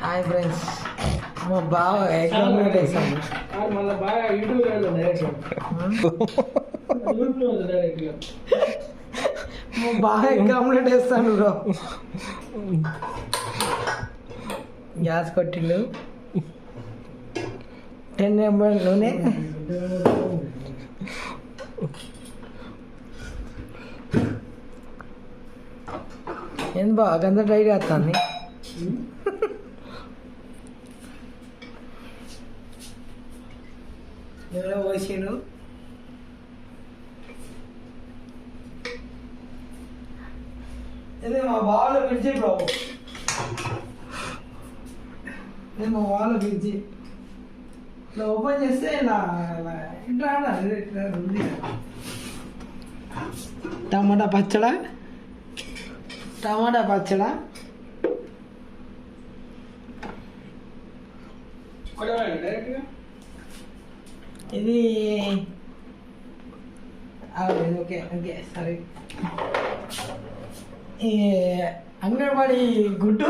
Hi friends మా బావ ఎగ్జామ్లెట్ వేసాను ఆడు మళ్ళీ బాగా యూట్యూబ్ లో డైరెక్ట్ యూట్యూబ్ లో డైరెక్ట్ గా మా బావ ఎగ్జామ్లెట్ వేస్తాను బ్రో గ్యాస్ కొట్టిండు. టెన్ ఎంఎల్ నూనె. ఏంది బావ గంత ట్రై చేస్తాను ఎవరో పోసిండు మా బావలో పిలిచి బాబు మా బావలో పిలిచి ఇట్లా ఓపెన్ చేస్తే ఇలా ఇలా ఇట్లా అన్నారు, ఇట్లా ఉంది. టమాటా పచ్చడా? టమాటా పచ్చడా? ఇది ఓకే ఓకే సరే. ఈ అంగన్వాడి గుడ్డు?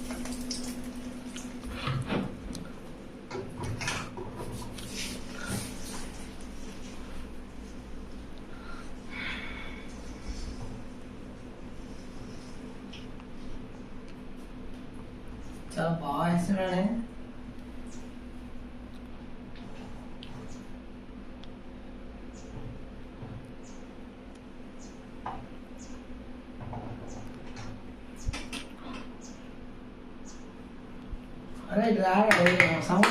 cho bỏ S ra đấy ở đây lá rồi sáu